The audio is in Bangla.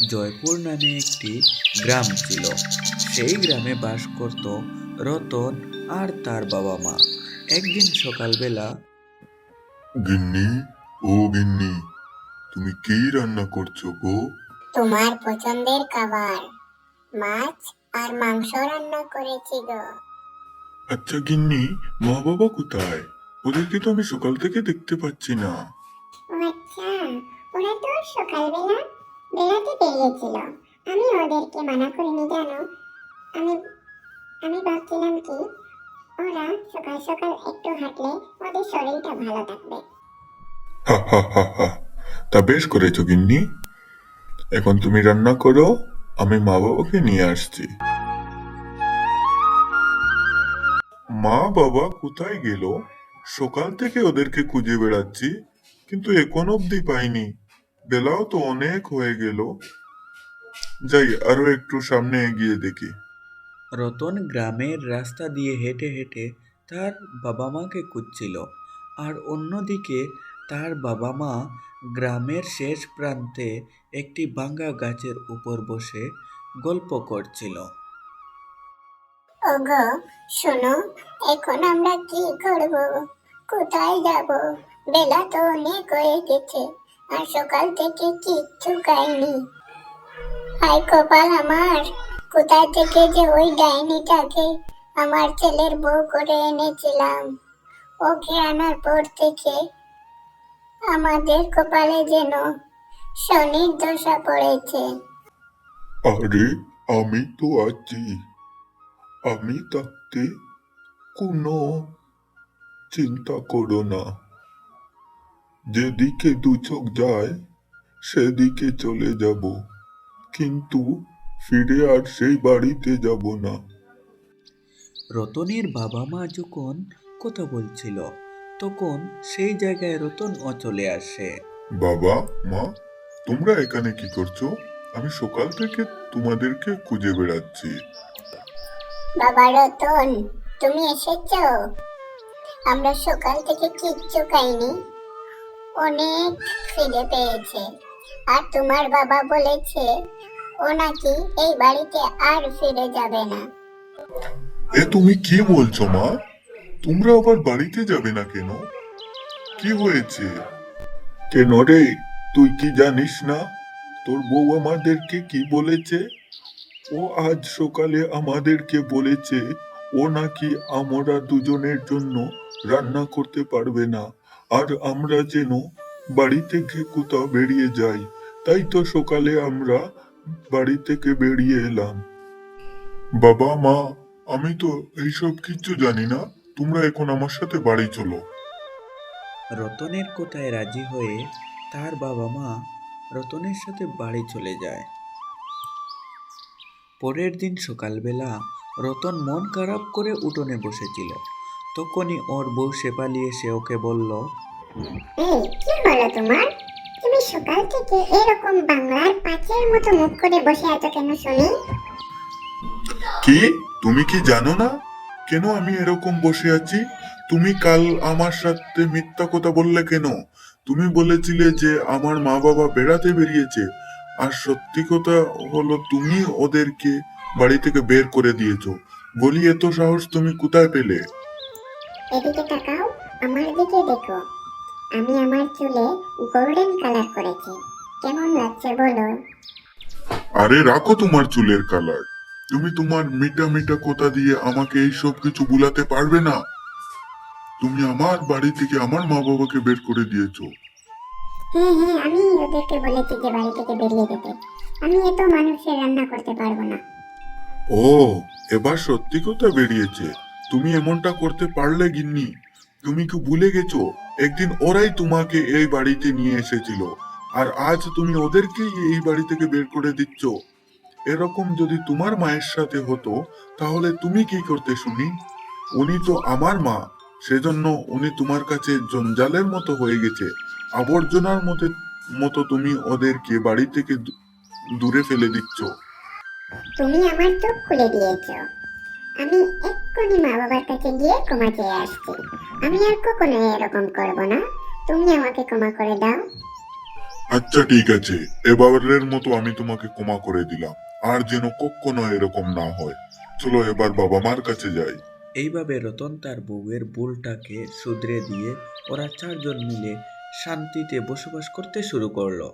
জয়পুর নামে একটি গ্রাম ছিল। সেই গ্রামে বাস করত রতন আর তার বাবা মা। একদিন সকালবেলা গিন্নি ও গিন্নি তুমি কি রান্না করছ গো? তোমার পছন্দের খাবার মাছ আর মাংস রান্না করেছি গো। আচ্ছা গিন্নি মা বাবা কোথায়? ওদেরকে তো আমি সকাল থেকে দেখতে পাচ্ছি না। আচ্ছা ওরা তো সকালবেলা বেড়াতে বেরিয়েছিল। আমি ওদেরকে মানা করিনি, জানো? আমি আমি ভাবছিলাম কি, ওরা সকাল সকাল একটু হাঁটলে ওদের শরীরটা ভালো থাকবে। তা বেশ করেছ, গিন্নি। এখন তুমি রান্না করো, আমি মা বাবাকে নিয়ে আসছি। মা বাবা কোথায় গেল? সকাল থেকে ওদেরকে খুঁজে বেড়াচ্ছি, কিন্তু এখন অবধি পাইনি। বেলাও তো অনেক হয়ে গেল। যাই আরও একটু সামনে এগিয়ে দেখি। রতন গ্রামের রাস্তা দিয়ে হেঁটে হেঁটে তার বাবা মাকে খুঁজছিল আর অন্যদিকে তার বাবা মা গ্রামের শেষ প্রান্তে একটি ভাঙ্গা গাছের উপর বসে গল্প করছিল। ওগো শোনো এখন আমরা কি করব? কোথায় যাব? বেলা তো অনেক হয়ে গেছে। আর সকাল থেকে কিচ্ছু খাইনি। হাই কপাল আমার, কোথায় থেকে যে ওই ডাইনিটাকে আমার ছেলের বউ করে এনেছিলাম? ওকে আনার পর থেকে আমাদের কপালে যেন শনির দশা পড়েছে। আরে, আমি তো আছি। আমি থাকতে কোনো চিন্তা করো না। যেদিকে দু চোখ যায় সেদিকে চলে যাব। কিন্তু ফিরে আর সেই বাড়িতে যাব না। রতনের বাবা মা যখন কথা বলছিল তখন সেই জায়গায় রতনও চলে আসে। বাবা মা তোমরা এখানে কি করছ? আমি সকাল থেকে তোমাদেরকে খুঁজে বেড়াচ্ছি। বাবা রতন তুমি এসেছ? আমরা সকাল থেকে কিচ্ছু খাইনি। অনেক খিদে পেয়েছে। আর তোমার বাবা বলেছে, ও নাকি এই বাড়িতে আর ফিরে যাবে না। এ তুমি কি বলছো, মা? তোমরা আবার বাড়িতে যাবে না কেন? কি হয়েছে? কেন রে? তুই কি জানিস না? তোর বউ আমাদেরকে কি বলেছে? ও আজ সকালে আমাদেরকে বলেছে, ও নাকি আমরা দুজনের জন্য রান্না করতে পারবে না। আর আমরা যেন বাড়ি থেকে কোথাও বেরিয়ে যাই। তাই তো সকালে আমরা বাড়ি থেকে বেরিয়ে এলাম। বাবা, মা, আমি তো এইসব কিচ্ছু জানি না। তোমরা এখন আমার সাথে বাড়ি চলো। রতনের কথায় রাজি হয়ে তার বাবা মা রতনের সাথে বাড়ি চলে যায়। পরের দিন সকালবেলা রতন মন খারাপ করে উঠোনে বসেছিল। তখনই ওর বউ শেপালি এসে ওকে বলল এই কি হলো তোমার? তুমি সকাল থেকে এরকম বাংলার পাঁচের মতো মুখ করে বসে আছো কেন শুনি? কি? তুমি কি জানো না? কেন আমি এরকম বসে আছি? তুমি কাল আমার সাথে মিথ্যা কথা বললে কেন? তুমি বলেছিলে যে আমার মা বাবা বেড়াতে বেরিয়েছে। আর সত্যি কথা হলো তুমি ওদেরকে বাড়ি থেকে বের করে দিয়েছ। বলি এত সাহস তুমি কোথায় পেলে? এদিকে তাকাও আমার দিকে দেখো। আমি আমার চুলে গোল্ডেন কালার করেছি। কেমন লাগছে বলো? আরে রাখো তোমার চুলের কালার তুমি তোমার মিটা মিটা কথা দিয়ে আমাকে এই সব কিছু বুলাতে পারবে না? তুমি আমার বাড়ি থেকে আমার মা বাবাকে বের করে দিয়েছ। হ্যাঁ হ্যাঁ আমি ওদেরকে বলেছি যে বাড়ি থেকে বেরিয়ে যেতে। আমি এত মানুষের রান্না করতে পারব না। ও এবার সত্যি কথা বেরিয়েছে? তুমি এমনটা করতে পারলে গিন্নি। তুমি কি ভুলে গেছো? একদিন ওরাই তোমাকে এই বাড়িতে নিয়ে এসেছিল। আর আজ তুমি ওদেরকেই এই বাড়ি থেকে বের করে দিচ্ছ। এরকম যদি তোমার মায়ের সাথে হতো, তাহলে তুমি কি করতে শুনি? উনি তো আমার মা। সেজন্য উনি তোমার কাছে জঞ্জালের মতো হয়ে গেছে। আবর্জনার মতো মতো তুমি ওদেরকে বাড়ি থেকে দূরে ফেলে দিচ্ছ। তুমি আমার চোখ খুলে দিয়েছ। আমি এক্ষুনি মা বাবার কাছে গিয়ে ক্ষমা চেয়ে আসছি। আমি আর কখনো এরকম করব না। তুমি আমাকে ক্ষমা করে দাও। আচ্ছা ঠিক আছে। এবারের মতো আমি তোমাকে ক্ষমা করে দিলাম। আর যেন কখনো এরকম না হয়। চলো এবার বাবা মার কাছে যাই। এইভাবে রতন তার বউয়ের ভুলটাকে শুধরে দিয়ে ওরা চারজন মিলে শান্তিতে বসবাস করতে শুরু করল।